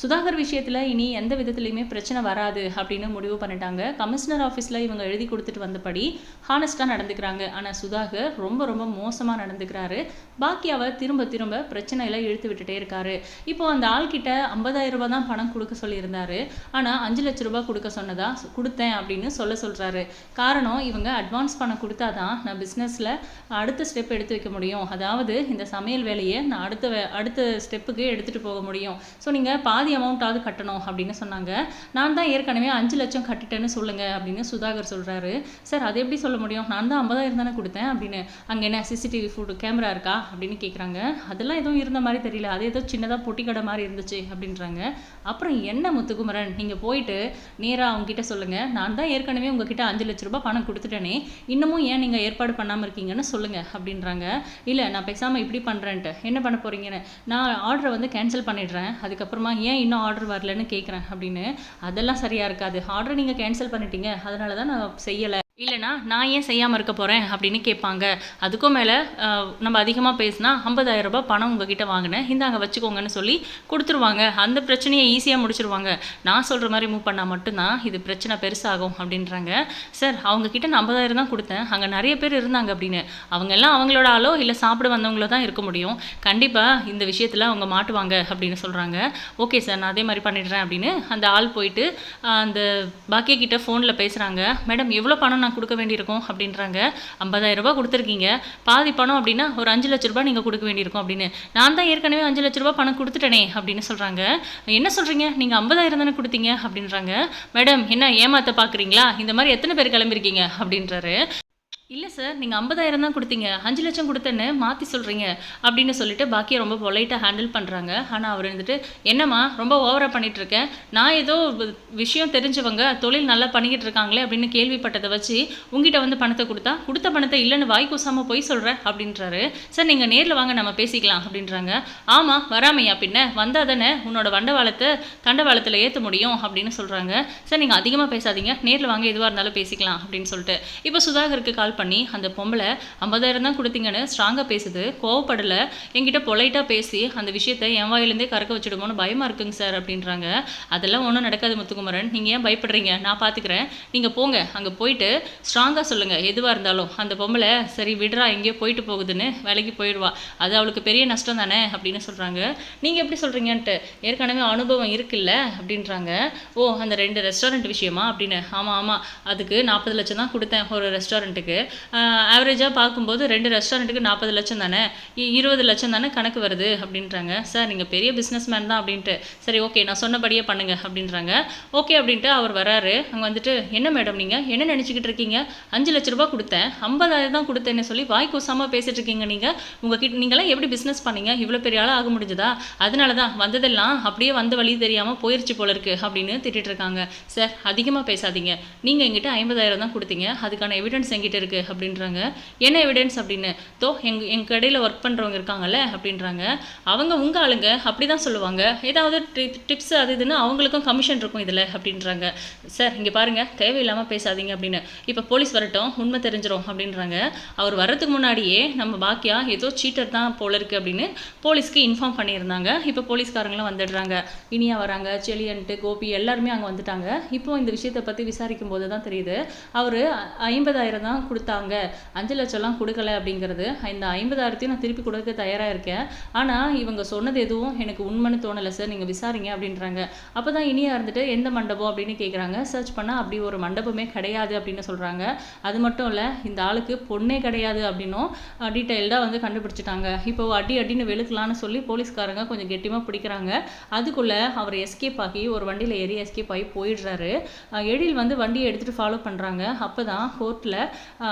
சுதாகர் விஷயத்தில் இனி எந்த விதத்துலையுமே பிரச்சனை வராது அப்படின்னு முடிவு பண்ணிட்டாங்க. கமிஷனர் ஆஃபீஸில் இவங்க எழுதி கொடுத்துட்டு வந்தபடி ஹானஸ்ட்டாக நடந்துக்கிறாங்க. ஆனால் சுதாகர் ரொம்ப ரொம்ப மோசமாக நடந்துக்கிறாரு. பாக்கியாவை திரும்ப திரும்ப பிரச்சனையில் இழுத்து விட்டுட்டே இருக்காரு. இப்போ அந்த ஆள்கிட்ட ஐம்பதாயிரம் ரூபாய் தான் பணம் கொடுக்க சொல்லியிருந்தாரு. ஆனால் அஞ்சு லட்ச ரூபாய் கொடுக்க சொன்னதா? கொடுத்தேன் அப்படின்னு சொல்ல சொல்கிறாரு காரணம் இவங்க அட்வான்ஸ் பணம் கொடுத்தா தான் நான் பிஸ்னஸில் அடுத்த ஸ்டெப் எடுத்து வைக்க முடியும். அதாவது இந்த சமையல் வேலையை நான் அடுத்த அடுத்த ஸ்டெப்புக்கு எடுத்துகிட்டு போக முடியும். ஸோ நீங்கள் பாதி அமௌண்ட்டாவது கட்டணும் அப்படின்னு சொன்னாங்க. நான் தான் ஏற்கனவே அஞ்சு லட்சம் கட்டிட்டேன்னு சொல்லுங்கள் அப்படின்னு சுதாகர் சொல்கிறாரு சார் அது எப்படி சொல்ல முடியும்? நான் தான் ஐம்பதாயிரம் தானே கொடுத்தேன் அப்படின்னு அங்கே என்ன சிசிடிவி ஃபுட்டு கேமரா இருக்கா? அப்படின்னு கேட்குறாங்க அதெல்லாம் எதுவும் இருந்த மாதிரி தெரியல. அது ஏதோ சின்னதாக பொட்டி கடை மாதிரி இருந்துச்சு அப்படின்றாங்க. அப்புறம் என்ன முத்துக்குமரன்? நீங்கள் போயிட்டு நேராக அவங்ககிட்ட சொல்லுங்கள் நான் தான் ஏற்கனவே உங்ககிட்ட அஞ்சு லட்ச ரூபாய் பணம் கொடுத்துட்டேனே. இன்னமும் ஏன் நீங்கள் ஏற்பாடு பண்ணாமல் இருக்கீங்கன்னு சொல்லுங்கள் அப்படின்றாங்க. இல்லை நான் பேசாமல் இப்படி பண்ணுறேன்ட்டு என்ன பண்ண போகிறீங்கன்னு நான் ஆர்டரை வந்து கேன்சல் பண்ணிடுறேன். அதுக்கப்புறமா ஏன் இன்னும் ஆர்டர் வரலன்னு கேட்குறேன் அப்படின்னு. அதெல்லாம் சரியாக இருக்காது. ஆர்டரை நீங்கள் கேன்சல் பண்ணிட்டீங்க. அதனால தான் நான் செய்யலை. இல்லைனா நான் ஏன் செய்யாமல் இருக்க போகிறேன் அப்படின்னு கேட்பாங்க. அதுக்கும் மேலே நம்ம அதிகமாக பேசினா 50000 ரூபாய் பணம் உங்ககிட்ட வாங்கினேன். இந்தாங்க வச்சுக்கோங்கன்னு சொல்லி கொடுத்துருவாங்க. அந்த பிரச்சனையை ஈஸியாக முடிச்சிருவாங்க. நான் சொல்கிற மாதிரி மூவ் பண்ணால் மட்டும்தான் இது பிரச்சனை பெருசாகும் அப்படின்றாங்க. சார் அவங்கக்கிட்ட நான் 50000 தான் கொடுத்தேன். அங்கே நிறைய பேர் இருந்தாங்க அப்படின்னு. அவங்க எல்லாம் அவங்களோட ஆளோ இல்லை சாப்பிட வந்தவங்களோ தான் இருக்க முடியும். கண்டிப்பாக இந்த விஷயத்தில் அவங்க மாட்டுவாங்க அப்படின்னு சொல்கிறாங்க ஓகே சார் நான் அதே மாதிரி பண்ணிடுறேன் அப்படின்னு அந்த ஆள் போயிட்டு அந்த பாக்கியக்கிட்ட ஃபோனில் பேசுகிறாங்க மேடம் எவ்வளோ பணம் நான் கொடுக்க வேண்டியிருக்கும் அப்படின்றாங்க. 50000 ரூபாய் கொடுத்துருக்கீங்க. பாதி பணம் அப்படின்னா ஒரு அஞ்சு லட்ச ரூபாய் நீங்கள் கொடுக்க வேண்டியிருக்கும் அப்படின்னு. நான் தான் ஏற்கனவே அஞ்சு லட்ச ரூபாய் பணம் கொடுத்துட்டேனே அப்படின்னு சொல்கிறாங்க என்ன சொல்கிறீங்க நீங்கள் 50000 தானே கொடுத்தீங்க அப்படின்றாங்க. மேடம் என்ன ஏமாத்த பார்க்குறீங்களா இந்த மாதிரி எத்தனை பேர் கிளம்பிருக்கீங்க அப்படின்றாரு. இல்லை சார் நீங்கள் 50000 தான் கொடுத்தீங்க. அஞ்சு லட்சம் கொடுத்தேன்னு மாற்றி சொல்கிறீங்க அப்படின்னு சொல்லிட்டு பாக்கியை ரொம்ப பொலைட்டாக ஹேண்டில் பண்ணுறாங்க ஆனால் அவர் வந்துட்டு என்னம்மா ரொம்ப ஓவராக பண்ணிகிட்ருக்கேன் இருக்கேன் நான் ஏதோ வி- விஷயம் தெரிஞ்சவங்க தொழில் நல்லா பண்ணிக்கிட்டு இருக்காங்களே அப்படின்னு கேள்விப்பட்டதை வச்சு உங்ககிட்ட வந்து பணத்தை கொடுத்தா? கொடுத்த பணத்தை இல்லைன்னு வாய் கூசாமல் போய் சொல்கிறேன் அப்படின்றாரு. சார் நீங்கள் நேரில் வாங்க நம்ம பேசிக்கலாம் அப்படின்றாங்க. ஆமாம் வராமையா பின்ன? வந்தால் தானே உன்னோட வண்டவாளத்தை தண்டவாளத்தில் ஏற்ற முடியும் அப்படின்னு சொல்கிறாங்க சார் நீங்கள் அதிகமாக பேசாதீங்க. நேரில் வாங்க எதுவாக இருந்தாலும் பேசிக்கலாம் அப்படின்னு சொல்லிட்டு. இப்போ சுதாகருக்கு கால் பண்ணி அந்த பொம்பளை ஐம்பதாயிரம் தான் கொடுத்தீங்கன்னு ஸ்ட்ராங்காக பேசுது கோவப்படலை என்கிட்ட பொலைட்டாக பேசி அந்த விஷயத்தை என் வாயிலேருந்தே கறக்க வச்சுடுமோன்னு பயமாக இருக்குங்க சார் அப்படின்றாங்க. அதெல்லாம் ஒன்றும் நடக்காது முத்துக்குமரன். நீங்கள் ஏன் பயப்படுறீங்க? நான் பார்த்துக்கிறேன் நீங்கள் போங்க அங்கே போயிட்டு ஸ்ட்ராங்காக சொல்லுங்கள் எதுவாக இருந்தாலும் அந்த பொம்பளை சரி விடுறா எங்கேயோ போயிட்டு போகுதுன்னு வேலைக்கு போயிடுவா. அது அவளுக்கு பெரிய நஷ்டம் தானே அப்படின்னு சொல்கிறாங்க நீங்கள் எப்படி சொல்கிறீங்கன்ட்டு ஏற்கனவே அனுபவம் இருக்குல்ல அப்படின்றாங்க. ஓ அந்த ரெண்டு ரெஸ்டாரண்ட் விஷயமா அப்படின்னு? ஆமாம் ஆமாம் அதுக்கு நாற்பது லட்சம் தான் கொடுத்தேன் ஒரு ரெஸ்டாரண்ட்டுக்கு ஆவரேஜாக பார்க்கும்போது ரெண்டு ரெஸ்டாரண்ட்டுக்கு நாற்பது லட்சம் தானே? இருபது லட்சம் தானே கணக்கு வருது அப்படின்றாங்க. சார் நீங்கள் பெரிய பிஸ்னஸ் மேன் தான் அப்படின்ட்டு. சரி ஓகே நான் சொன்னபடியே பண்ணுங்க அப்படின்றாங்க. ஓகே அப்படின்ட்டு அவர் வராரு. அங்கே வந்துட்டு என்ன மேடம் நீங்கள் என்ன நினச்சிக்கிட்டு இருக்கீங்க? அஞ்சு லட்ச ரூபாய் கொடுத்தேன். ஐம்பதாயிரம் தான் கொடுத்தேன்னு சொல்லி வாய் கூசாமல் பேசிட்டு இருக்கீங்க நீங்கள் உங்ககிட்ட நீங்களாம் எப்படி பிஸ்னஸ் பண்ணீங்க? இவ்வளோ பெரிய ஆளாக ஆக முடிஞ்சதா? அதனால தான் வந்ததெல்லாம் அப்படியே வந்த வழி தெரியாமல் போயிருச்சு போல இருக்கு அப்படின்னு திட்டிட்டு இருக்காங்க. சார் அதிகமாக பேசாதீங்க. நீங்கள் எங்கிட்ட ஐம்பதாயிரம் தான் கொடுத்தீங்க. அதுக்கான எவிடன்ஸ் எங்கிட்ட இருக்குது அப்படின்றாங்க. என்ன எவிடன்ஸ் அப்படின்னு? தோ எங் எங்கள் கடையில் ஒர்க் பண்ணுறவங்க இருக்காங்கல்ல அப்படின்றாங்க. அவங்க உங்கள் ஆளுங்க அப்படி தான் சொல்லுவாங்க. ஏதாவது டிப்ஸ் அது இதுன்னு அவங்களுக்கும் கமிஷன் இருக்கும் இதில் அப்படின்றாங்க. சார் இங்கே பாருங்கள் தேவையில்லாமல் பேசாதீங்க அப்படின்னு. இப்போ போலீஸ் வரட்டும் உண்மை தெரிஞ்சிடும் அப்படின்றாங்க. அவர் வர்றதுக்கு முன்னாடியே நம்ம பாக்கியா ஏதோ சீட்டர் தான் போல இருக்கு அப்படின்னு போலீஸ்க்கு இன்ஃபார்ம் பண்ணியிருந்தாங்க. இப்போ போலீஸ்காரங்களும் வந்துடுறாங்க. இனியா வராங்க செலியன்ட்டு கோபி எல்லாருமே அங்கே வந்துட்டாங்க. இப்போ இந்த விஷயத்தை பற்றி விசாரிக்கும் போது தான் தெரியுது. அவர் ஐம்பதாயிரம் தான் கொடுத்தாங்க. அஞ்சு லட்சம்லாம் கொடுக்கல அப்படிங்கிறது இந்த ஐம்பதாயிரத்தையும் நான் திருப்பி கொடுக்க தயாராக இருக்கேன். ஆனால் இவங்க சொன்னது எதுவும் எனக்கு உண்மைன்னு தோணலை சார். நீங்கள் விசாரிங்க அப்படின்றாங்க. அப்போ தான் இனியா இருந்துட்டு எந்த மண்டபம்? அப்படின்னு கேட்குறாங்க சர்ச் பண்ணால் அப்படி ஒரு மண்டபமே கிடையாது அப்படின்னு சொல்கிறாங்க அது மட்டும் இல்லை இந்த ஆளுக்கு பொண்ணே கிடையாது அப்படின்னும் டீட்டெயில்டாக வந்து கண்டுபிடிச்சிட்டாங்க. இப்போ அடி அடின்னு வெளுக்கலான்னு சொல்லி போலீஸ்காரங்க கொஞ்சம் கெட்டியமாக பிடிக்கிறாங்க. அதுக்குள்ளே அவர் எஸ்கேப் ஆகி ஒரு வண்டியில் ஏறி எஸ்கேப் ஆகி போயிடுறாரு. எழில் வந்து வண்டியை எடுத்துகிட்டு ஃபாலோ பண்ணுறாங்க அப்போ தான் கோர்ட்டில்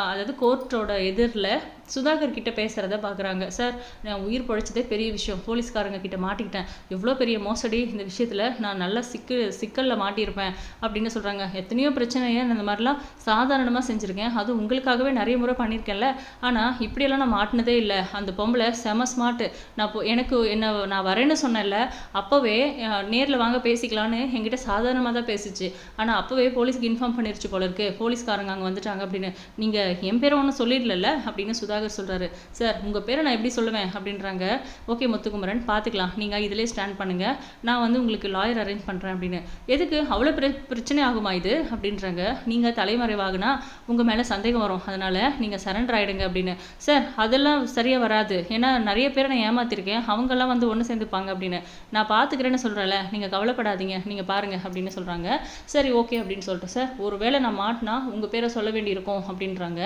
அதாவது கோர்ட்டோட எதிரில் சுதாகர் கிட்ட பேசுகிறத பார்க்குறாங்க சார் நான் உயிர் பழைச்சதே பெரிய விஷயம். போலீஸ்காரங்க கிட்ட மாட்டிக்கிட்டேன். எவ்வளோ பெரிய மோசடி. இந்த விஷயத்தில் நான் நல்ல சிக்கு சிக்கலில் மாட்டியிருப்பேன். அப்படின்னு சொல்கிறாங்க எத்தனையோ பிரச்சனையை இந்த மாதிரிலாம் சாதாரணமாக செஞ்சுருக்கேன். அது உங்களுக்காகவே நிறைய முறை பண்ணியிருக்கேன்ல. ஆனால் இப்படியெல்லாம் நான் மாட்டினதே இல்லை. அந்த பொம்பளை செம ஸ்மார்ட்டு நான் இப்போ எனக்கு என்ன நான் வரேன்னு சொன்னேன்ல. அப்போவே நேரில் வாங்க பேசிக்கலான்னு என்கிட்ட சாதாரணமாக தான் பேசிச்சு. ஆனால் அப்போவே போலீஸ்க்கு இன்ஃபார்ம் பண்ணிருச்சு போல இருக்கு. போலீஸ்காரங்க அங்கே வந்துட்டாங்க அப்படின்னு. நீங்கள் என் பேரை ஒன்றும் சொல்லிடல அப்படின்னு சுதாகர் சொல்கிறாரு சார் உங்கள் பேரை நான் எப்படி சொல்லுவேன்? அப்படின்றாங்க. ஓகே முத்துக்குமரன் பார்த்துக்கலாம் நீங்கள் இதிலே ஸ்டாண்ட் பண்ணுங்கள் நான் வந்து உங்களுக்கு லாயர் அரேஞ்ச் பண்ணுறேன் அப்படின்னு. எதுக்கு? அவ்வளோ பிர பிரச்சனை ஆகுமா இது? அப்படின்றாங்க. நீங்கள் தலைமறைவாகுனா உங்கள் மேலே சந்தேகம் வரும். அதனால் நீங்கள் சரண்டர் ஆகிடுங்க அப்படின்னு. சார் அதெல்லாம் சரியாக வராது. ஏன்னா நிறைய பேரை நான் ஏமாத்திருக்கேன். அவங்கெல்லாம் வந்து ஒன்று சேர்ந்துப்பாங்க அப்படின்னு. நான் பார்த்துக்கிறேன்னு சொல்கிறேன்ல நீங்கள் கவலைப்படாதீங்க. நீங்கள் பாருங்கள் அப்படின்னு சொல்கிறாங்க சரி ஓகே அப்படின்னு சொல்லிட்டு சார் ஒரு வேளை நான் மாட்டினா உங்கள் பேரை சொல்ல வேண்டியிருக்கும் அப்படின்றாங்க.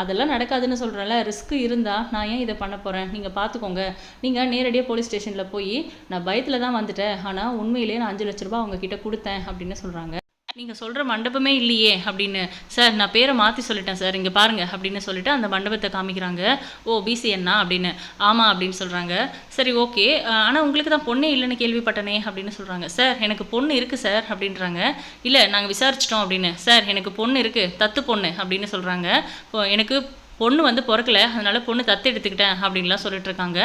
அதெல்லாம் நடக்காதுன்னு சொல்கிறேன்ல ரிஸ்க் இருந்தால் நான் ஏன் இதை பண்ண போகிறேன் நீங்கள் பார்த்துக்கோங்க நீங்கள் நேரடியாக போலீஸ் ஸ்டேஷனில் போய் நான் பயத்தில் தான் வந்துட்டேன். ஆனால் உண்மையிலேயே நான் அஞ்சு லட்ச ரூபா அவங்கக்கிட்ட கொடுத்தேன் அப்படின்னு சொல்கிறாங்க நீங்கள் சொல்கிற மண்டபமே இல்லையே அப்படின்னு. சார் நான் பேரை மாற்றி சொல்லிட்டேன் சார். இங்கே பாருங்கள் அப்படின்னு சொல்லிட்டு அந்த மண்டபத்தை காமிக்கிறாங்க. ஓ பிசிஎன்னா அப்படின்னு. ஆமாம் அப்படின்னு சொல்கிறாங்க சரி ஓகே. ஆனால் உங்களுக்கு தான் பொண்ணே இல்லைன்னு கேள்விப்பட்டனே அப்படின்னு சொல்கிறாங்க சார் எனக்கு பொண்ணு இருக்குது சார் அப்படின்றாங்க. இல்லை நாங்கள் விசாரிச்சிட்டோம் அப்படின்னு. சார் எனக்கு பொண்ணு இருக்குது தத்து பொண்ணு அப்படின்னு சொல்கிறாங்க இப்போ எனக்கு பொண்ணு வந்து பிறக்கல அதனால பொண்ணு தத்து எடுத்துக்கிட்டேன் அப்படின்லாம் சொல்லிட்டு இருக்காங்க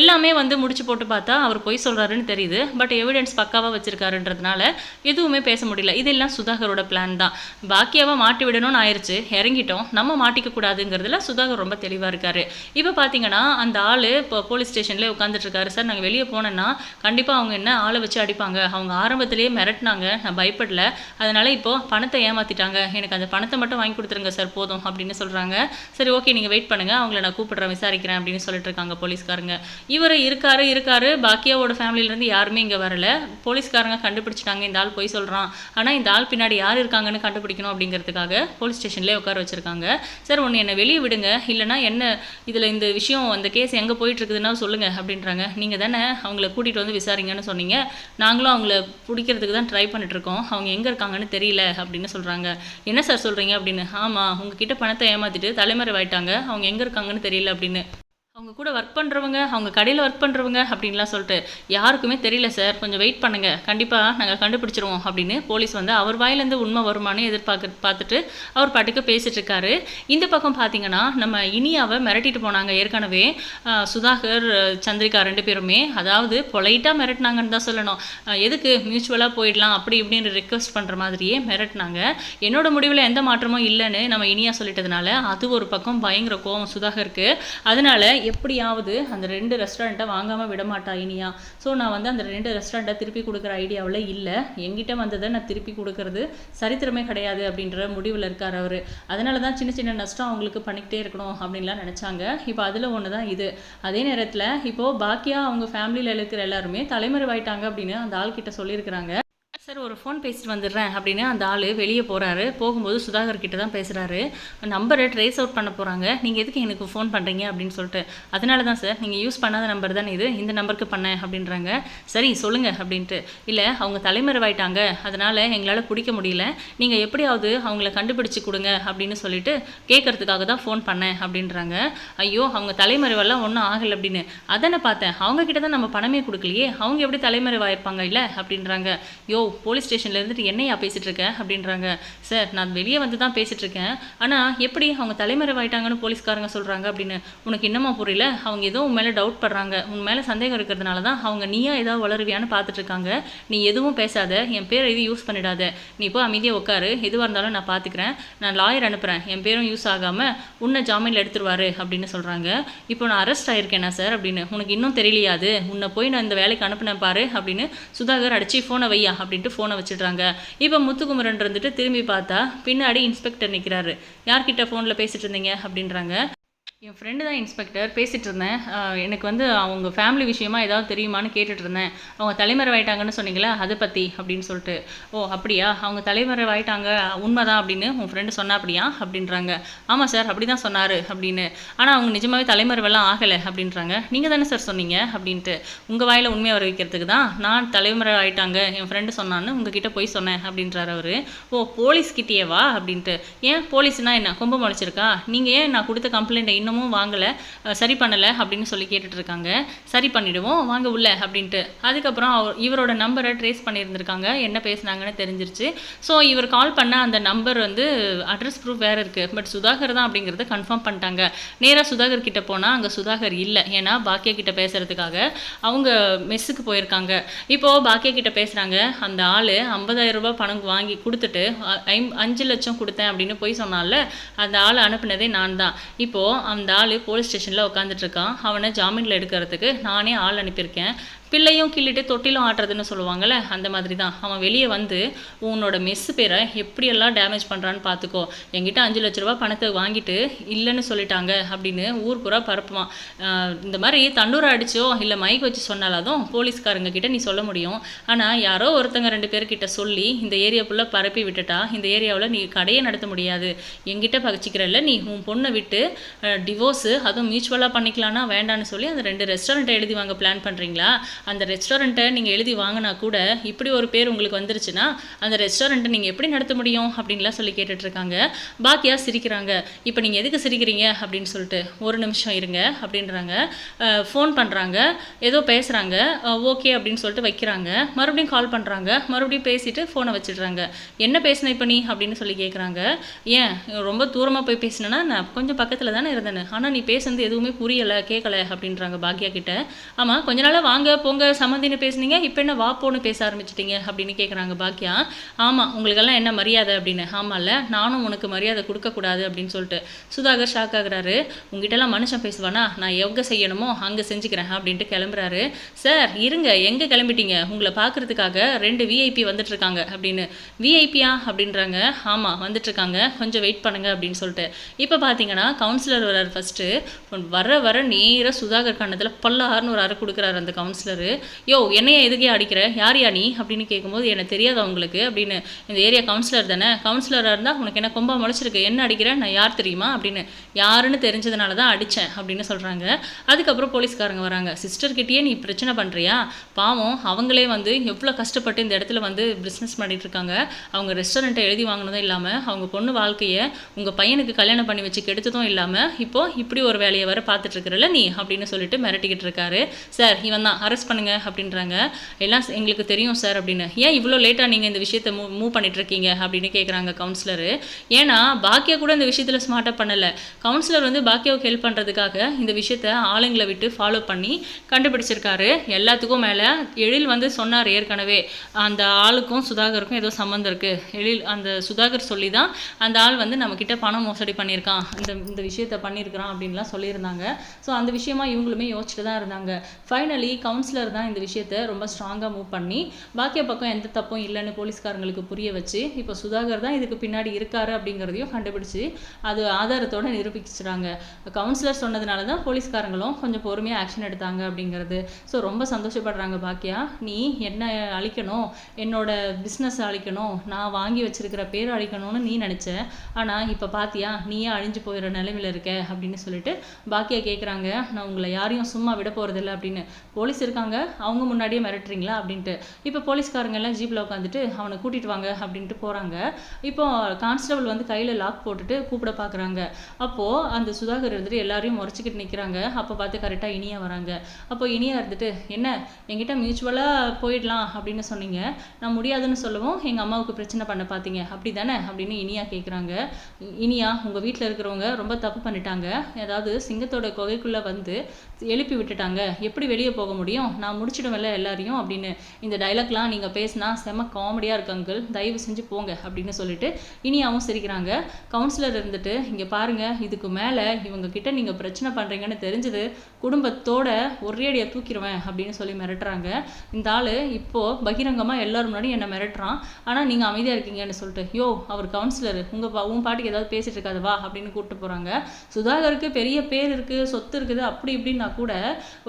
எல்லாமே வந்து முடிச்சு போட்டு பார்த்தா அவர் பொய் சொல்கிறாருன்னு தெரியுது. பட் எவிடன்ஸ் பக்காவாக வச்சிருக்காருன்றதுனால எதுவுமே பேச முடியல. இதெல்லாம் சுதாகரோட பிளான் தான். பாக்கியாவை மாட்டி விடணும்னு ஆயிடுச்சு இறங்கிட்டோம். நம்ம மாட்டிக்க கூடாதுங்கிறதுல சுதாகர் ரொம்ப தெளிவாக இருக்கார். இப்போ பார்த்தீங்கன்னா அந்த ஆள் இப்போ போலீஸ் ஸ்டேஷன்லேயே உட்காந்துட்டு இருக்காரு சார் நாங்கள் வெளியே போனோன்னா கண்டிப்பாக அவங்க என்ன ஆளை வச்சு அடிப்பாங்க? அவங்க ஆரம்பத்திலேயே மிரட்டினாங்க. நான் பயப்படல. அதனால் இப்போது பணத்தை ஏமாற்றிட்டாங்க எனக்கு அந்த பணத்தை மட்டும் வாங்கி கொடுத்துருங்க சார் போதும் அப்படின்னு சொல்கிறாங்க சரி ஓகே ஓகே நீங்கள் வெயிட் பண்ணுங்கள் அவங்கள நான் கூப்பிட்றேன் விசாரிக்கிறேன் அப்படின்னு சொல்லிட்டு இருக்காங்க போலீஸ்காரங்க. இவர் இருக்காரு இருக்காரு. பாக்கியாவோட ஃபேமிலியிலேருந்து யாருமே இங்கே வரல. போலீஸ்காரங்க கண்டுபிடிச்சிட்டாங்க. இந்த ஆள் போய் சொல்கிறான் ஆனால் இந்த ஆள் பின்னாடி யார் இருக்காங்கன்னு கண்டுபிடிக்கணும் அப்படிங்கிறதுக்காக போலீஸ் ஸ்டேஷன்லேயே உட்கார வச்சிருக்காங்க. சார் ஒன்று என்னை வெளியே விடுங்க. இல்லைனா என்ன இதில் இந்த விஷயம் அந்த கேஸ் எங்கே போயிட்டுருக்குதுன்னா சொல்லுங்கள் அப்படின்றாங்க. நீங்கள் தானே அவங்கள கூட்டிகிட்டு வந்து விசாரிங்கன்னு சொன்னீங்க. நாங்களும் அவங்கள பிடிக்கிறதுக்கு தான் ட்ரை பண்ணிட்டுருக்கோம். அவங்க எங்கே இருக்காங்கன்னு தெரியல அப்படின்னு சொல்கிறாங்க என்ன சார் சொல்கிறீங்க அப்படின்னு. ஆமாம் உங்ககிட்ட பணத்தை ஏமாற்றிட்டு ஆகிட்டாங்க அவங்க எங்கே இருக்காங்கன்னு தெரியல அப்படின்னு. அவங்க கூட ஒர்க் பண்ணுறவங்க அவங்க கடையில் ஒர்க் பண்ணுறவங்க அப்படின்லாம் சொல்லிட்டு யாருக்குமே தெரியல சார் கொஞ்சம் வெயிட் பண்ணுங்கள் கண்டிப்பாக நாங்கள் கண்டுபிடிச்சிருவோம் அப்படின்னு போலீஸ் வந்து அவர் வாயிலேருந்து உண்மை வருமானு எதிர்பார்க்க பார்த்துட்டு அவர் பாட்டுக்கு பேசிகிட்டு இருக்காரு. இந்த பக்கம் பார்த்தீங்கன்னா நம்ம இனியாவை மிரட்டிட்டு போனாங்க. ஏற்கனவே சுதாகர் சந்திரிகா ரெண்டு பேருமே அதாவது பொலைட்டாக மிரட்டினாங்கன்னு தான் சொல்லணும். எதுக்கு மியூச்சுவலாக போயிடலாம் அப்படி இப்படின்னு ரிக்வஸ்ட் பண்ணுற மாதிரியே மிரட்டினாங்க. என்னோட முடிவில் எந்த மாற்றமும் இல்லைன்னு நம்ம இனியா சொல்லிட்டதுனால அது ஒரு பக்கம் பயங்கர கோவம் சுதாகருக்கு. அதனால எப்படியாவது அந்த ரெண்டு ரெஸ்டாரண்ட்டை வாங்காமல் விட மாட்டா இனியா? ஸோ நான் வந்து அந்த ரெண்டு ரெஸ்டாரண்ட்டை திருப்பி கொடுக்குற ஐடியாவில் இல்லை. எங்கிட்ட வந்ததை நான் திருப்பி கொடுக்கறது சரித்திரமே கிடையாது அப்படின்ற முடிவில் இருக்கார் அவர். அதனால தான் சின்ன சின்ன நஷ்டம் அவங்களுக்கு பண்ணிக்கிட்டே இருக்கணும் அப்படின்லாம் நினச்சாங்க. இப்போ அதில் ஒன்று தான் இது. அதே நேரத்தில் இப்போது பாக்கியா அவங்க ஃபேமிலியில் இருக்கிற எல்லாருமே தலைமறைவாயிட்டாங்க அப்படின்னு அந்த ஆள்கிட்ட சொல்லியிருக்கிறாங்க. சார் ஒரு ஃபோன் பேசிட்டு வந்துடுறேன் அப்படின்னு அந்த ஆள் வெளியே போகிறாரு போகும்போது சுதாகர் கிட்ட தான் பேசுகிறாரு நம்பரை ட்ரேஸ் அவுட் பண்ண போகிறாங்க நீங்கள் எதுக்கு எனக்கு ஃபோன் பண்ணுறீங்க அப்படின்னு சொல்லிட்டு. அதனால தான் சார் நீங்கள் யூஸ் பண்ணாத நம்பர் தானே இது. இந்த நம்பருக்கு பண்ணேன் அப்படின்றாங்க. சரி சொல்லுங்கள் அப்படின்ட்டு. இல்லை அவங்க தலைமறைவாயிட்டாங்க. அதனால் எங்களால் பிடிக்க முடியல. நீங்கள் எப்படியாவது அவங்கள கண்டுபிடிச்சு கொடுங்க அப்படின்னு சொல்லிட்டு கேட்கறதுக்காக தான் ஃபோன் பண்ணேன் அப்படின்றாங்க. ஐயோ அவங்க தலைமறைவெல்லாம் ஒன்றும் ஆகலை அப்படின்னு. அதானே பார்த்தேன். அவங்க கிட்ட தான் நம்ம பணமே கொடுக்கலையே. அவங்க எப்படி தலைமறைவாயிருப்பாங்க இல்லை அப்படின்றாங்க. யோ போலீஸ் ஸ்டேஷன்ல இருந்துட்டு என்னையா பேசிகிட்டு இருக்க அப்படின்றாங்க. சார் நான் வெளியே வந்து தான் பேசிகிட்டு இருக்கேன் ஆனால் எப்படி அவங்க தலைமறைவாயிட்டாங்கன்னு போலீஸ்காரங்க சொல்கிறாங்க அப்படின்னு. உனக்கு என்னமா புரியல? அவங்க ஏதோ உன் மேலே டவுட் படுறாங்க. உன் மேலே சந்தேகம் இருக்கிறதுனால தான் அவங்க நீயா ஏதாவது வளருவியான்னு பார்த்துட்டு இருக்காங்க நீ எதுவும் பேசாத. என் பேரை எதுவும் யூஸ் பண்ணிடாத. நீ இப்போ அமைதியாக உட்காரு. எதுவாக இருந்தாலும் நான் பார்த்துக்கிறேன். நான் லாயர் அனுப்புகிறேன் என் பேரும் யூஸ் ஆகாமல் உன்னை ஜாமீனில் எடுத்துருவாரு அப்படின்னு சொல்கிறாங்க இப்போ நான் அரெஸ்ட் ஆயிருக்கேனா சார்? அப்படின்னு. உனக்கு இன்னும் தெரியலையாது உன்னை போய் நான் இந்த வேலைக்கு அனுப்பினேன் பாரு அப்படின்னு. சுதாகர் அடிச்சு ஃபோனை வையா அப்படின்னு. அப்படின்ட்டு ஃபோனை வச்சிடுறாங்க. இப்போ முத்துக்குமரன் இருந்துட்டு திரும்பி பார்த்தா பின்னாடி இன்ஸ்பெக்டர் நிற்கிறாரு யார்கிட்ட ஃபோனில் பேசிட்டு இருந்தீங்க? அப்படின்றாங்க. என் ஃப்ரெண்டு தான் இன்ஸ்பெக்டர் பேசிகிட்டு இருந்தேன். எனக்கு வந்து அவங்க ஃபேமிலி விஷயமா ஏதாவது தெரியுமான்னு கேட்டுட்டு இருந்தேன். அவங்க தலைமறைவாயிட்டாங்கன்னு சொன்னீங்களா அதை பற்றி அப்படின்னு சொல்லிட்டு. ஓ அப்படியா? அவங்க தலைமறைவாயிட்டாங்க உண்மைதான் அப்படின்னு உன் ஃப்ரெண்டு சொன்னா அப்படியா? அப்படின்றாங்க. ஆமாம் சார் அப்படி தான் சொன்னார் அப்படின்னு. ஆனால் அவங்க நிஜமாவே தலைமறைவெல்லாம் ஆகலை அப்படின்றாங்க. நீங்கள் தானே சார் சொன்னீங்க? அப்படின்ட்டு. உங்கள் வாயில் உண்மையை வர வைக்கிறதுக்கு தான் நான் தலைமறைவாயிட்டாங்க என் ஃப்ரெண்டு சொன்னான்னு உங்ககிட்ட போய் சொன்னேன் அப்படின்றார் அவர். ஓ போலீஸ் கிட்டேயே வா அப்படின்ட்டு. ஏன் போலீஸ்னால் என்ன? கொம்பு முளைச்சிருக்கா நீங்கள் ஏன் நான் கொடுத்த கம்ப்ளைண்ட்டை இன்னும் இன்னமும் வாங்கலை. சரி பண்ணலை அப்படின்னு சொல்லி கேட்டுட்டு இருக்காங்க சரி பண்ணிவிடுவோம் வாங்க உள்ள அப்படின்ட்டு. அதுக்கப்புறம் அவர் இவரோட நம்பரை ட்ரேஸ் பண்ணியிருந்திருக்காங்க. என்ன பேசுனாங்கன்னு தெரிஞ்சிருச்சு. ஸோ இவர் கால் பண்ண அந்த நம்பர் வந்து அட்ரஸ் ப்ரூஃப் வேறு இருக்குது பட் சுதாகர் தான் அப்படிங்கிறத கன்ஃபார்ம் பண்ணிட்டாங்க. நேராக சுதாகர் கிட்டே போனால் அங்கே சுதாகர் இல்லை. ஏன்னா பாக்கியா கிட்ட பேசுகிறதுக்காக அவங்க மெஸ்ஸுக்கு போயிருக்காங்க. இப்போது பாக்கியா கிட்ட பேசுகிறாங்க அந்த ஆள் ஐம்பதாயிரம் ரூபாய் பணம் வாங்கி கொடுத்துட்டு ஐம் அஞ்சு லட்சம் கொடுத்தேன் அப்படின்னு போய் சொன்னால அந்த ஆள் அனுப்புனதே நான் தான் இப்போது அந்த ஆள் போலீஸ் ஸ்டேஷனில் உட்காந்துட்டு இருக்கான். அவனை ஜாமீனில் எடுக்கிறதுக்கு நானே ஆள் அனுப்பியிருக்கேன். பிள்ளையும் கிள்ளிட்டு தொட்டிலும் ஆட்டுறதுன்னு சொல்லுவாங்கள்ல அந்த மாதிரி தான் அவன் வெளியே வந்து உன்னோட மெஸ் பேரை எப்படியெல்லாம் டேமேஜ் பண்ணுறான்னு பார்த்துக்கோ என்கிட்ட அஞ்சு லட்ச ரூபா பணத்தை வாங்கிட்டு இல்லைன்னு சொல்லிட்டாங்க அப்படின்னு ஊர் பூரா பரப்புவான். இந்த மாதிரி தண்டூரை அடிச்சோ இல்லை மைக் வச்சு சொன்னாலும் போலீஸ்காரங்க கிட்ட நீ சொல்ல முடியும். ஆனால் யாரோ ஒருத்தங்க ரெண்டு பேர்கிட்ட சொல்லி இந்த ஏரியா ஃபுல்லாக பரப்பி விட்டுட்டா இந்த ஏரியாவில் நீ கடையை நடத்த முடியாது. என்கிட்ட பகிச்சிக்கிறல்ல நீ உன் பொண்ணை விட்டு டிவோர்ஸு அதுவும் மியூச்சுவலாக பண்ணிக்கலாம்னா வேண்டான்னு சொல்லி அந்த ரெண்டு ரெஸ்டாரண்ட்டை எழுதி வாங்க பிளான் பண்ணுறீங்களா அந்த ரெஸ்டாரண்ட்டை நீங்கள் எழுதி வாங்கினா கூட இப்படி ஒரு பேர் உங்களுக்கு வந்துருச்சுன்னா அந்த ரெஸ்டாரண்ட்டை நீங்கள் எப்படி நடத்த முடியும் அப்படின்லாம் சொல்லி கேட்டுட்ருக்காங்க. பாக்கியா சிரிக்கிறாங்க. இப்போ நீங்கள் எதுக்கு சிரிக்கிறீங்க? அப்படின்னு சொல்லிட்டு ஒரு நிமிஷம் இருங்க அப்படின்றாங்க. ஃபோன் பண்ணுறாங்க ஏதோ பேசுகிறாங்க ஓகே அப்படின்னு சொல்லிட்டு வைக்கிறாங்க. மறுபடியும் கால் பண்ணுறாங்க மறுபடியும் பேசிட்டு ஃபோனை வச்சிடுறாங்க. என்ன பேசின இப்போ நீ? அப்படின்னு சொல்லி கேட்குறாங்க ஏன்? ரொம்ப தூரமாக போய் பேசினேன்னா நான் கொஞ்சம் பக்கத்தில் தானே இருந்தேன் ஆனால் நீ பேசுனது எதுவுமே புரியலை கேட்கல அப்படின்றாங்க பாக்கியா கிட்ட. ஆமாம் கொஞ்ச நாளாக வாங்க உங்கள் சம்மந்தின்னு பேசுனீங்க இப்போ என்ன வாப்போன்னு பேச ஆரம்பிச்சிட்டிங்க அப்படின்னு கேட்குறாங்க பாக்கியா. ஆமாம் உங்களுக்கெல்லாம் என்ன மரியாதை அப்படின்னு. ஆமாம்ல நானும் உனக்கு மரியாதை கொடுக்கக்கூடாது அப்படின்னு சொல்லிட்டு. சுதாகர் ஷாக் ஆகுறாரு. உங்ககிட்டலாம் மனுஷன் பேசுவானா? நான் எங்கே செய்யணுமோ அங்கே செஞ்சுக்கிறேன் அப்படின்ட்டு கிளம்புறாரு. சார் இருங்க எங்கே கிளம்பிட்டீங்க? உங்களை பார்க்கறதுக்காக ரெண்டு விஐபி வந்துட்டுருக்காங்க அப்படின்னு. விஐபியா அப்படின்றாங்க. ஆமாம் வந்துட்டுருக்காங்க. கொஞ்சம் வெயிட் பண்ணுங்க அப்படின்னு சொல்லிட்டு. இப்போ பார்த்தீங்கன்னா கவுன்சிலர் வர்றாரு ஃபர்ஸ்ட்டு வர வர நேராக சுதாகர் கண்ணத்தில் பல்லாறுன்னு ஒரு அறை கொடுக்குறாரு அந்த கவுன்சிலர் யோ என்னைய எதுக்கே அடிக்கிற? யார் யா நீ? அப்படின்னு கேட்கும்போது எனக்கு தெரியாது உங்களுக்கு அப்படின்னு இந்த ஏரியா கவுன்சிலர் தானே? கவுன்சிலராக இருந்தால் உனக்கு என்ன கொம்பா முளைச்சிருக்கு? என்ன அடிக்கிற? நான் யார் தெரியுமா? அப்படின்னு யாருன்னு தெரிஞ்சதுனால தான் அடித்தேன் அப்படின்னு சொல்கிறாங்க அதுக்கப்புறம் போலீஸ்காரங்க வராங்க. சிஸ்டர்கிட்டயே நீ பிரச்சனை பண்ணுறியா பாவம் அவங்களே வந்து எவ்வளோ கஷ்டப்பட்டு இந்த இடத்துல வந்து பிஸ்னஸ் பண்ணிட்டு இருக்காங்க. அவங்க ரெஸ்டாரண்ட்டை எழுதி வாங்கினதும் இல்லாமல் அவங்க பொண்ணு வாழ்க்கையை உங்கள் பையனுக்கு கல்யாணம் பண்ணி வச்சு கெடுத்ததும் இல்லாமல் இப்போ இப்படி ஒரு வேலையை வர பார்த்துட்டு இருக்கிறல்ல நீ? அப்படின்னு சொல்லிட்டு மிரட்டிக்கிட்டு இருக்காரு. சார் இவன் தான். அரெஸ்ட் பண்ணுங்க அப்படின்றாங்க. எல்லாம் எங்களுக்கு தெரியும் சார் அப்படின்னு. ஏன் இவ்வளோ லேட்டாக நீங்கள் இந்த விஷயத்தை மூவ் மூவ் பண்ணிட்டு இருக்கீங்க அப்படின்னு கேட்குறாங்க கவுன்சிலரு ஏன்னா பாக்கியா கூட இந்த விஷயத்தில் ஸ்மார்ட்டாக பண்ணலை. கவுன்சிலர் வந்து பாக்கியாவுக்கு ஹெல்ப் பண்ணுறதுக்காக இந்த விஷயத்த ஆளுங்களை விட்டு ஃபாலோ பண்ணி கண்டுபிடிச்சிருக்காரு. எல்லாத்துக்கும் மேலே எழில் வந்து சொன்னார் ஏற்கனவே. அந்த ஆளுக்கும் சுதாகருக்கும் ஏதோ சம்மந்தம் இருக்குது எழில் அந்த சுதாகர் சொல்லி தான் அந்த ஆள் வந்து நம்மக்கிட்ட பணம் மோசடி பண்ணியிருக்கான். இந்த இந்த விஷயத்தை பண்ணியிருக்கிறான் அப்படின்லாம் சொல்லியிருந்தாங்க. ஸோ அந்த விஷயமா இவங்களுமே யோசிச்சுட்டு தான் இருந்தாங்க. ஃபைனலி கவுன்சிலர் தான் இந்த விஷயத்தை ரொம்ப ஸ்ட்ராங்காக மூவ் பண்ணி பாக்கிய பக்கம் எந்த தப்பும் இல்லைன்னு போலீஸ்காரங்களுக்கு புரிய வச்சு இப்போ சுதாகர் தான் இதுக்கு பின்னாடி இருக்காரு அப்படிங்கிறதையும் கண்டுபிடிச்சு அது ஆதாரத்தோட நிரூபிச்சிட்டாங்க கவுன்சிலர் சொன்னதுனால தான் போலீஸ்காரங்களும் கொஞ்சம் பொறுமையாக ஆக்ஷன் எடுத்தாங்க அப்படிங்கிறது. ஸோ ரொம்ப சந்தோஷப்படுறாங்க பாக்கியா. நீ என்ன அழிக்கணும் என்னோட பிஸ்னஸ் அழிக்கணும் நான் வாங்கி வச்சிருக்கிற பேர் அழிக்கணும்னு நீ நினச்ச ஆனால் இப்போ பாத்தியா நீயே அழிஞ்சு போயிடுற நிலைமையில இருக்க அப்படின்னு சொல்லிட்டு பாக்கியா கேட்குறாங்க நான் உங்களை யாரையும் சும்மா விட போகிறதில்ல அப்படின்னு. போலீஸ் இருக்காங்க அவங்க முன்னாடியே மிரட்டுறீங்களா? அப்படின்ட்டு. இப்போ போலீஸ்காரங்க எல்லாம் ஜீப்பில் உட்காந்துட்டு அவனை கூட்டிட்டு வாங்க அப்படின்ட்டு போகிறாங்க இப்போ கான்ஸ்டபிள் வந்து கையில் லாக் போட்டுட்டு கூப்பிட பார்க்குறாங்க அப்போது அந்த சுதாகர் இருந்துட்டு எல்லாரையும் முறைச்சிக்கிட்டு நிற்கிறாங்க அப்போ பார்த்து கரெக்டாக இனியா வராங்க. அப்போ இனியா இருந்துட்டு என்ன என்கிட்ட மியூச்சுவலாக போயிடலாம் அப்படின்னு சொன்னீங்க. நான் முடியாதுன்னு சொல்லவும் எங்கள் அம்மாவுக்கு பிரச்சனை பண்ண பார்த்தீங்க அப்படி தானே அப்படின்னு இனியா கேட்குறாங்க இனியா உங்கள் வீட்டில் இருக்கிறவங்க ரொம்ப தப்பு பண்ணிட்டாங்க. ஏதாவது சிங்கத்தோட குகைக்குள்ளே வந்து எழுப்பி விட்டுட்டாங்க. எப்படி வெளியே போக முடியும்? நான் முடிச்சிடுவேன்ல எல்லாரையும் அப்படின்னு இந்த டைலாக்லாம் நீங்கள் பேசினா செம காமெடியாக இருக்கு அங்கிள் தயவு செஞ்சு போங்க அப்படின்னு சொல்லிட்டு இனியாவும் சிரிக்கிறாங்க. கவுன்சிலர் இருந்துட்டு இங்கே பாருங்கள் இதுக்கு மேலே இவங்க கிட்ட நீங்கள் பிரச்சனை பண்ணுறீங்கன்னு தெரிஞ்சது குடும்பத்தோட ஒரேடியாக தூக்கிடுவேன் அப்படின்னு சொல்லி மிரட்டுறாங்க. இந்த ஆள் இப்போது பகிரங்கமாக எல்லோரும் முன்னாடி என்னை மிரட்டுறான். ஆனால் நீங்கள் அமைதியாக இருக்கீங்கன்னு சொல்லிட்டு யோ அவர் கவுன்சிலர் உங்கள் பா உன் பாட்டுக்கு ஏதாவது பேசிட்டு இருக்காது வா அப்படின்னு கூப்பிட்டு போகிறாங்க சுதாகருக்கு பெரிய பேர் இருக்குது சொத்து இருக்குது அப்படி இப்படின்னா கூட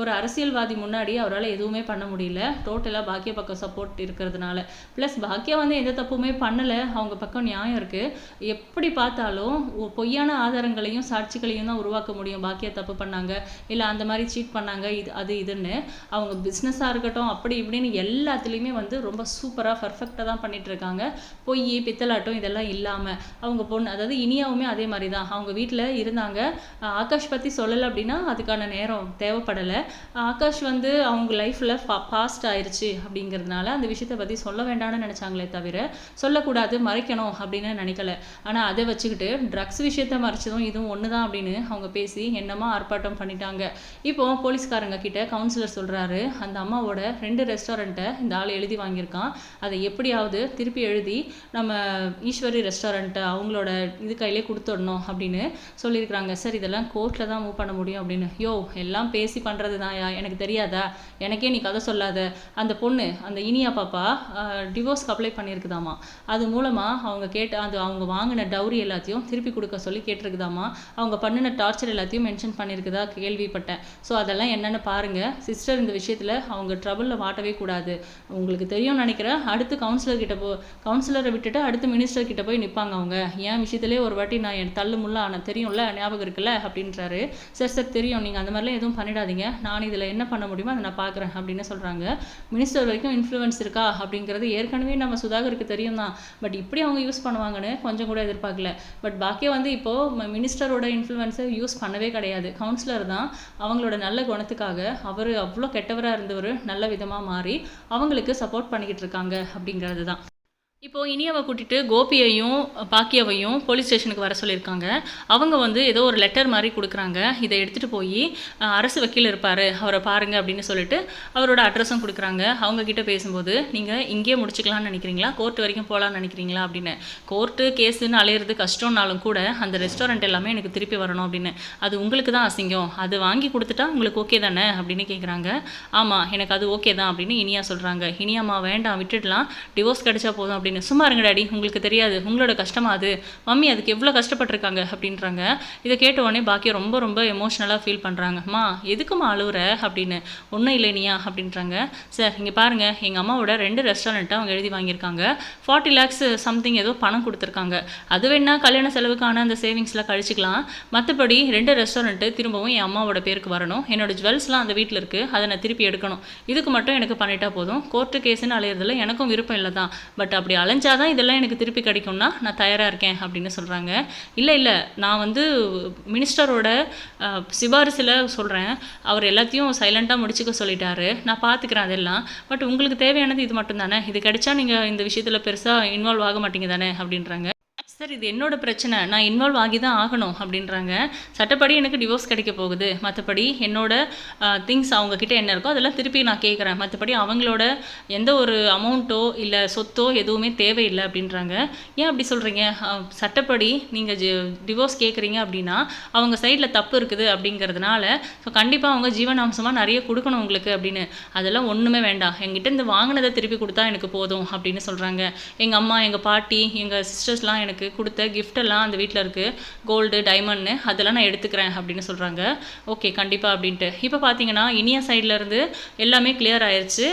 ஒரு அரசியல்வாதி முன்னாடி அவர் அவரால் எதுவுமே பண்ண முடியல. டோட்டலாக பாக்கிய பக்கம் சப்போர்ட் இருக்கிறதுனால. ப்ளஸ் பாக்கியா வந்து எந்த தப்புமே பண்ணலை. அவங்க பக்கம் நியாயம் இருக்குது எப்படி பார்த்தாலும் பொய்யான ஆதாரங்களையும் சாட்சிகளையும் தான் உருவாக்க முடியும். பாக்கியா தப்பு பண்ணாங்க. இல்லை அந்த மாதிரி சீட் பண்ணாங்க. இது அது இதுன்னு. அவங்க பிஸ்னஸாக இருக்கட்டும் அப்படி இப்படின்னு எல்லாத்துலேயுமே வந்து ரொம்ப சூப்பராக பர்ஃபெக்டாக தான் பண்ணிகிட்ருக்காங்க பொய் பித்தலாட்டம் இதெல்லாம் இல்லாமல் அவங்க பொண்ணு அதாவது இனியாவுமே அதே மாதிரி தான். அவங்க வீட்டில் இருந்தாங்க. ஆகாஷ் பற்றி சொல்லலை அப்படின்னா அதுக்கான நேரம் தேவைப்படலை. ஆகாஷ் வந்து அவங்க லைஃப்பில் பாஸ்ட் ஆயிடுச்சு அப்படிங்கிறதுனால அந்த விஷயத்தை பற்றி சொல்ல வேண்டாம்னு நினச்சாங்களே தவிர சொல்லக்கூடாது மறைக்கணும் அப்படின்னு நினைக்கல. ஆனால் அதை வச்சுக்கிட்டு ட்ரக்ஸ் விஷயத்தை மறைச்சதும் இதுவும் ஒன்று தான் அப்படின்னு அவங்க பேசி என்னமா ஆர்ப்பாட்டம் பண்ணிட்டாங்க. இப்போ போலீஸ்காரங்க கிட்ட கவுன்சிலர் சொல்கிறாரு அந்த அம்மாவோட ரெண்டு ரெஸ்டாரண்ட்டை இந்த ஆள் எழுதி வாங்கியிருக்கான். அதை எப்படியாவது திருப்பி எழுதி நம்ம ஈஸ்வரி ரெஸ்டாரண்ட்டை அவங்களோட இது கையிலே கொடுத்துடணும் அப்படின்னு சொல்லியிருக்கிறாங்க. சார் இதெல்லாம் கோர்ட்டில் தான் மூவ் பண்ண முடியும் அப்படின்னு. யோ எல்லாம் பேசி பண்ணுறது தான் எனக்கு தெரியாதா? எனக்கே நீ கதை சொல்லாத. அந்த பொண்ணு அந்த இனியா பாப்பா டிவோர்ஸ்க்கு அப்ளை பண்ணியிருக்குதாமா. அது மூலமாக அவங்க கேட்ட அது அவங்க வாங்கின டவுரி எல்லாத்தையும் திருப்பி கொடுக்க சொல்லி கேட்டிருக்குதாமா. அவங்க பண்ணின டார்ச்சர் எல்லாத்தையும் மென்ஷன் பண்ணியிருக்குதா கேள்விப்பட்டேன். ஸோ அதெல்லாம் என்னென்னு பாருங்கள் சிஸ்டர் இந்த விஷயத்தில் அவங்க ட்ரபிளில் மாட்டவே கூடாது. உங்களுக்கு தெரியும்னு நினைக்கிறேன். அடுத்து கவுன்சிலர் கிட்ட போ கவுன்சிலரை விட்டுட்டு அடுத்து மினிஸ்டர் கிட்ட போய் நிற்பாங்க அவங்க. என் விஷயத்திலே ஒரு வாட்டி நான் என் தள்ளு முள்ள ஆனால் தெரியும்ல ஞாபகம் இருக்குல்ல? அப்படின்றாரு. சார் சார் தெரியும். நீங்கள் அந்த மாதிரிலாம் எதுவும் பண்ணிடாதீங்க. நான் இதில் என்ன பண்ண முடியுமோ அதை நான் பார்க்குறேன் அப்படின்னு சொல்கிறாங்க மினிஸ்டர் வரைக்கும் இன்ஃப்ளூயன்ஸ் இருக்கா அப்படிங்கிறது ஏற்கனவே நம்ம சுதாகருக்கு தெரியும் தான். பட் இப்படி அவங்க யூஸ் பண்ணுவாங்கன்னு கொஞ்சம் கூட எதிர்பார்க்கல. பட் பாக்கிய வந்து இப்போது மினிஸ்டரோட இன்ஃப்ளூயன்ஸை யூஸ் பண்ணவே கிடையாது. கவுன்சிலர் தான் அவங்களோட நல்ல குணத்துக்காக அவர் அவ்வளோ கெட்டவராக இருந்தவர் நல்ல விதமாக மாறி அவங்களுக்கு சப்போர்ட் பண்ணிக்கிட்டு இருக்காங்க அப்படிங்கிறது தான் இப்போது இனியாவை கூட்டிகிட்டு கோபியையும் பாக்கியாவையும் போலீஸ் ஸ்டேஷனுக்கு வர சொல்லியிருக்காங்க. அவங்க வந்து ஏதோ ஒரு லெட்டர் மாதிரி கொடுக்குறாங்க. இதை எடுத்துகிட்டு போய் அரசு வக்கீல் இருப்பார். அவரை பாருங்க அப்படின்னு சொல்லிட்டு அவரோட அட்ரஸும் கொடுக்குறாங்க. அவங்கக்கிட்ட பேசும்போது நீங்கள் இங்கேயே முடிச்சுக்கலாம்னு நினைக்கிறீங்களா? கோர்ட் வரைக்கும் போகலான்னு நினைக்கிறீங்களா? அப்படின்னு. கோர்ட்டு கேஸுன்னு அலையிறது கஷ்டம்னாலும் கூட அந்த ரெஸ்டாரண்ட் எல்லாமே எனக்கு திருப்பி வரணும் அப்படின்னு. அது உங்களுக்கு தான் அசிங்கம். அது வாங்கி கொடுத்துட்டா உங்களுக்கு ஓகே தானே? அப்படின்னு கேட்குறாங்க ஆமாம் எனக்கு அது ஓகே தான் அப்படின்னு இனியா சொல்கிறாங்க இனியாம்மா வேண்டாம் விட்டுடலாம். டிவோர்ஸ் கிடச்சா போதும் அப்படின்னு சும்மா இருங்க டாடி உங்களுக்கு தெரியாது. உங்களோட கஷ்டமா அது? மம்மி அதுக்கு எவ்வளோ கஷ்டப்பட்டிருக்காங்க? அப்படின்றாங்க. இதை கேட்ட உடனே பாக்கியம் ரொம்ப ரொம்ப எமோஷ்னலாக ஃபீல் பண்ணுறாங்க அம்மா எதுக்குமா அழுகுற அப்படின்னு. ஒன்றும் இல்லை நீயா? அப்படின்றாங்க. சார் இங்கே பாருங்க. எங்கள் அம்மாவோட ரெண்டு ரெஸ்டாரண்ட்டை அவங்க எழுதி வாங்கியிருக்காங்க. ஃபார்ட்டி லேக்ஸ் சம்திங் ஏதோ பணம் கொடுத்துருக்காங்க. அது வேணா கல்யாண செலவுக்கான அந்த சேவிங்ஸில் கழிச்சிக்கலாம். மற்றபடி ரெண்டு ரெஸ்டாரண்ட்டு திரும்பவும் என் அம்மாவோட பேருக்கு வரணும். என்னோட ஜுவல்ஸ்லாம் அந்த வீட்டில் இருக்குது அதை நான் திருப்பி எடுக்கணும். இதுக்கு மட்டும் எனக்கு பண்ணிட்டா போதும். கோர்ட்டு கேஸுன்னு அலையிறதுல எனக்கும் விருப்பம் இல்லை தான் பட் அப்படி அலைஞ்சாதான் இதெல்லாம் எனக்கு திருப்பி கிடைக்கும்னா நான் தயாராக இருக்கேன் அப்படின்னு சொல்கிறாங்க இல்லை இல்லை நான் வந்து மினிஸ்டரோட சிபாரிசில் சொல்கிறேன் அவர் எல்லாத்தையும் சைலண்ட்டாக முடிச்சுக்க சொல்லிட்டாரு. நான் பார்த்துக்கிறேன் அதெல்லாம். பட் உங்களுக்கு தேவையானது இது மட்டும் தானே இது கிடைச்சா நீங்கள் இந்த விஷயத்தில் பெருசாக இன்வால்வ் ஆக மாட்டீங்க தானே அப்படின்றாங்க. சார் இது என்னோட பிரச்சனை. நான் இன்வால்வ் ஆகி தான் ஆகணும் அப்படின்றாங்க. சட்டப்படி எனக்கு டிவோர்ஸ் கிடைக்க போகுது. மற்றபடி என்னோட திங்ஸ் அவங்கக்கிட்ட என்ன இருக்கோ அதெல்லாம் திருப்பி நான் கேட்குறேன் மற்றபடி அவங்களோட எந்த ஒரு அமௌண்ட்டோ இல்லை சொத்தோ எதுவுமே தேவையில்லை அப்படின்றாங்க. ஏன் அப்படி சொல்கிறீங்க சட்டப்படி நீங்கள் ஜி டிவோர்ஸ் கேட்குறீங்க அப்படின்னா அவங்க சைடில் தப்பு இருக்குது அப்படிங்கிறதுனால ஸோ கண்டிப்பாக அவங்க ஜீவனாம்சமாக நிறைய கொடுக்கணும் உங்களுக்கு அப்படின்னு. அதெல்லாம் ஒன்றுமே வேண்டாம். எங்கிட்ட இந்த வாங்கினதை திருப்பி கொடுத்தா எனக்கு போதும் அப்படின்னு சொல்கிறாங்க எங்கள் அம்மா எங்கள் பாட்டி எங்கள் சிஸ்டர்ஸ்லாம் எனக்கு கொடுத்த கிஃப்டெல்லாம் அந்த வீட்டில் இருக்குது கோல்டு டைமண்ட்னு அதெல்லாம் நான் எடுத்துக்கிறேன் அப்படின்னு சொல்கிறாங்க ஓகே கண்டிப்பாக அப்படின்ட்டு. இப்போ பார்த்தீங்கன்னா இனியா சைட்லேருந்து எல்லாமே கிளியர் ஆயிடுச்சு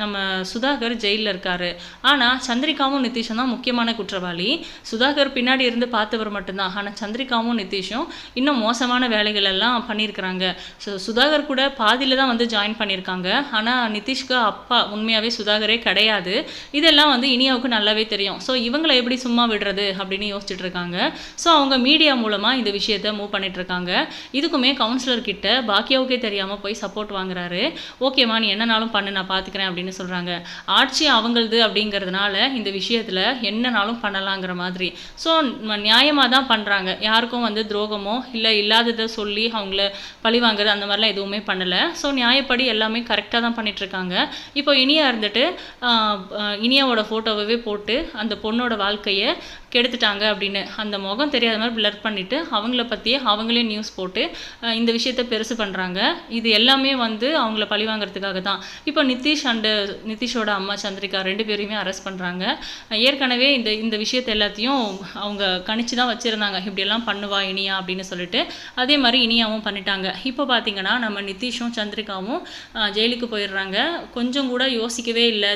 நம்ம சுதாகர் ஜெயிலில் இருக்காரு. ஆனால் சந்திரிகாவும் நிதிஷும் தான் முக்கியமான குற்றவாளி. சுதாகர் பின்னாடி இருந்து பார்த்தவர் மட்டும்தான். ஆனால் சந்திரிகாவும் நிதிஷும் இன்னும் மோசமான வேலைகள் எல்லாம் பண்ணியிருக்கிறாங்க. ஸோ சுதாகர் கூட பாதியில் தான் வந்து ஜாயின் பண்ணியிருக்காங்க. ஆனால் நிதிஷ்க்கு அப்பா உண்மையாகவே சுதாகரே கிடையாது. இதெல்லாம் வந்து இனியாவுக்கு நல்லாவே தெரியும். ஸோ இவங்களை எப்படி சும்மா விடுறது? அப்படின்னு யோசிச்சுட்டு இருக்காங்க ஸோ அவங்க மீடியா மூலமாக இந்த விஷயத்த மூவ் பண்ணிட்டு இருக்காங்க இதுக்குமே கவுன்சிலர் கிட்ட பாக்கியாவுக்கே தெரியாமல் போய் சப்போர்ட் வாங்குறாரு. ஓகேம்மா நீ என்னனாலும் பண்ணு நான் பார்த்துக்கிறேன் அப்படின்னு சொல்கிறாங்க ஆட்சி அவங்களது அப்படிங்கிறதுனால இந்த விஷயத்தில் என்னனாலும் பண்ணலாங்கிற மாதிரி. ஸோ நியாயமாக தான் பண்ணுறாங்க யாருக்கும் வந்து துரோகமோ இல்லை இல்லாததை சொல்லி அவங்கள பழி வாங்குறது அந்த மாதிரிலாம் எதுவுமே பண்ணலை. ஸோ நியாயப்படி எல்லாமே கரெக்டாக தான் பண்ணிட்டு இருக்காங்க இப்போ இனியா இருந்துட்டு இனியாவோட ஃபோட்டோவே போட்டு அந்த பொண்ணோட வாழ்க்கையை கெடுத்துட்டாங்க அப்படின்னு அந்த முகம் தெரியாத மாதிரி பிளர் பண்ணிவிட்டு அவங்கள பற்றியே அவங்களே நியூஸ் போட்டு இந்த விஷயத்த பெருசு பண்ணுறாங்க இது எல்லாமே வந்து அவங்கள பழி வாங்குறதுக்காக தான். இப்போ நிதிஷ் அண்டு நிதிஷோட அம்மா சந்திரிகா ரெண்டு பேரையுமே அரெஸ்ட் பண்ணுறாங்க ஏற்கனவே இந்த இந்த விஷயத்தை எல்லாத்தையும் அவங்க கணிச்சு தான் வச்சுருந்தாங்க. இப்படியெல்லாம் பண்ணுவா இனியா அப்படின்னு சொல்லிட்டு. அதே மாதிரி இனியாவும் பண்ணிட்டாங்க. இப்போ பார்த்தீங்கன்னா நம்ம நிதிஷும் சந்திரிகாவும் ஜெயிலுக்கு போயிடுறாங்க. கொஞ்சம் கூட யோசிக்கவே இல்லை.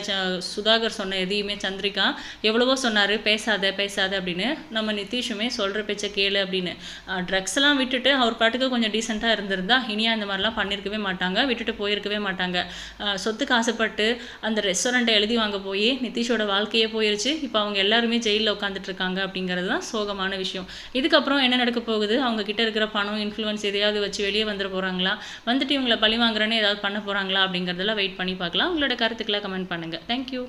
சுதாகர் சொன்ன எதையுமே சந்திரிகா எவ்வளவோ சொன்னார். பேசாத பேசாத அப்படின்னு நம்ம நிதிஷுமே சொல்கிற பேச்சை கேளு அப்படின்னு. ட்ரக்ஸ் எல்லாம் விட்டுட்டு அவர் பாட்டுக்கு கொஞ்சம் டீசெண்டாக இருந்திருந்தா இனியா இந்த மாதிரிலாம் பண்ணியிருக்கவே மாட்டாங்க விட்டுட்டு போயிருக்கவே மாட்டாங்க. சொத்துக்கு ஆசைப்பட்டு அந்த ரெஸ்டாரண்ட்டை எழுதி வாங்க போய் நிதிஷோட வாழ்க்கையே போயிருச்சு. இப்போ அவங்க எல்லாருமே ஜெயிலில் உட்காந்துட்டு இருக்காங்க அப்படிங்கிறது தான் சோகமான விஷயம். இதுக்கப்புறம் என்ன நடக்க போகுது? அவங்க கிட்ட இருக்கிற பணம் இன்ஃப்ளூயன்ஸ் எதையாவது வச்சு வெளியே வந்துட போகிறாங்களா வந்துட்டு இவங்களை பழி வாங்குறேன்னு ஏதாவது பண்ண போகிறாங்களா அப்படிங்கிறதெல்லாம் வெயிட் பண்ணி பார்க்கலாம். உங்களோட கருத்துக்களை கமெண்ட் பண்ணுங்கள் தேங்க்யூ